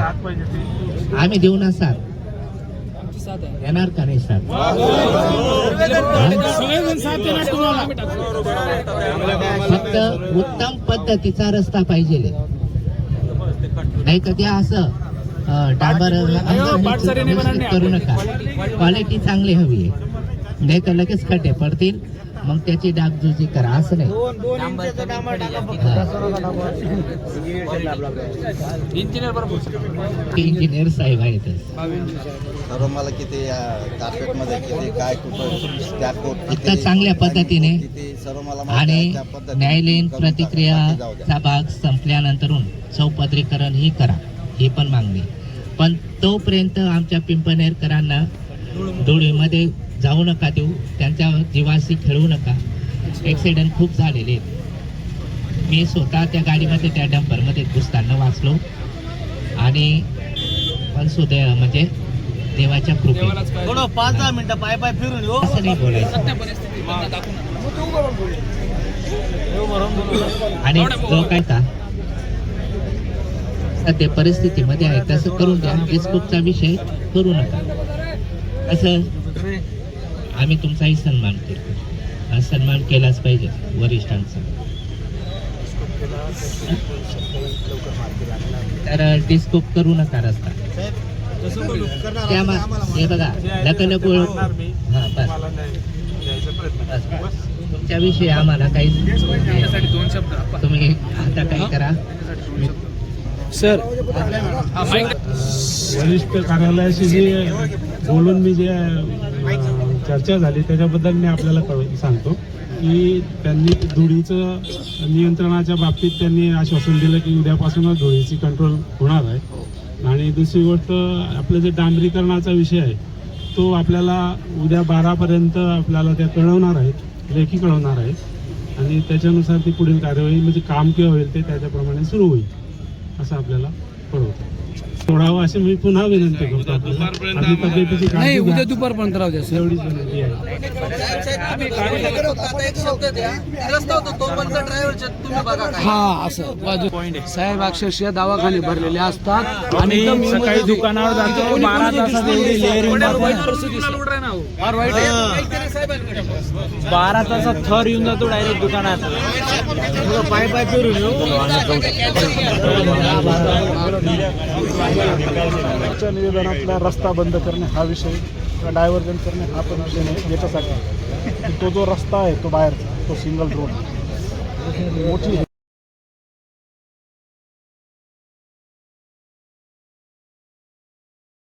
साथ पाहिजे ते. आम्ही देऊ ना साथ येणार का नाही साथ फक्त उत्तम पद्धतीचा रस्ता पाहिजे. नाही तर ते असं. डांबर करू नका. क्वालिटी चांगली हवी आहे. नाही तर लगेच खड्डे पडतील. मग त्याची डागजुजी करा असं नाही. इंजिनियर साहेब आहेतच सर्व मला किती कार्पेटमध्ये किती काय आता चांगल्या पद्धतीने आणि न्यायालयीन. प्रतिक्रियाचा भाग संपल्यानंतरून चौपदरीकरण ही करा ही पण मागणी. पण तोपर्यंत आमच्या पिंपणेरकरांना धुळीमध्ये जाऊ नका देऊ. त्यांच्या जीवाशी खेळू नका. ॲक्सिडेंट खूप झालेले आहेत. मी स्वतः त्या गाडीमध्ये त्या डंपरमध्ये घुसताना वाचलो. आणि पण सुदैव म्हणजे देवाच्या थोडं पाच दहा मिनिटं पाय पाय फिरून येऊ. असं नाही बोलायचं. आणि जो काय का सध्या परिस्थितीमध्ये आहे तसं करून द्या. फेसबुकचा विषय करू नका. असं आम्ही तुमचाही सन्मान करतो. आणि सन्मान केलाच पाहिजे वरिष्ठांचा. तर डिस्कोप करू नका रस्ता. त्या हे बघा नको नको हा बस. तुमच्याविषयी आम्हाला काही दोन शब्द तुम्ही आता काही करा? वरिष्ठ कार्यालयाशी जी बोलून मी जे चर्चा झाली त्याच्याबद्दल मी आपल्याला कळ सांगतो की त्यांनी धुळीचं नियंत्रणाच्या बाबतीत त्यांनी आश्वासन दिलं की उद्यापासूनच धुळीची कंट्रोल होणार आहे. आणि दुसरी गोष्ट आपलं जे डांबरीकरणाचा विषय आहे तो आपल्याला उद्या बारापर्यंत आपल्याला त्या कळवणार आहेत लेखी कळवणार आहेत. आणि त्याच्यानुसार ती पुढील कार्यवाही म्हणजे काम केव्हा होईल ते त्याच्याप्रमाणे सुरू होईल असं आपल्याला कळवतं. सोडावं अशी मी पुन्हा विनंती करतो आपल्याला. आपली तब्येतीची काळजी घ्या. दुपारपर्यंत राहू द्या एवढीच विनंती आहे. हा असं. बाजू साहेब अक्षरशः दवाखाने भरलेले असतात आणि सकाळी दुकानावर जातो बारा तासात एवढी नाही. लेअरिंग. बारा तासात थर येऊन जातो डायरेक्ट दुकानात. पाय पाय फिरून येऊ. आजच्या निवेदनातला रस्ता बंद करणे हा विषय डायव्हर्जन करणे हा पण विषय नाही याच्यासाठी. तो जो रस्ता आहे तो बाहेरचा तो सिंगल रोड. मोठी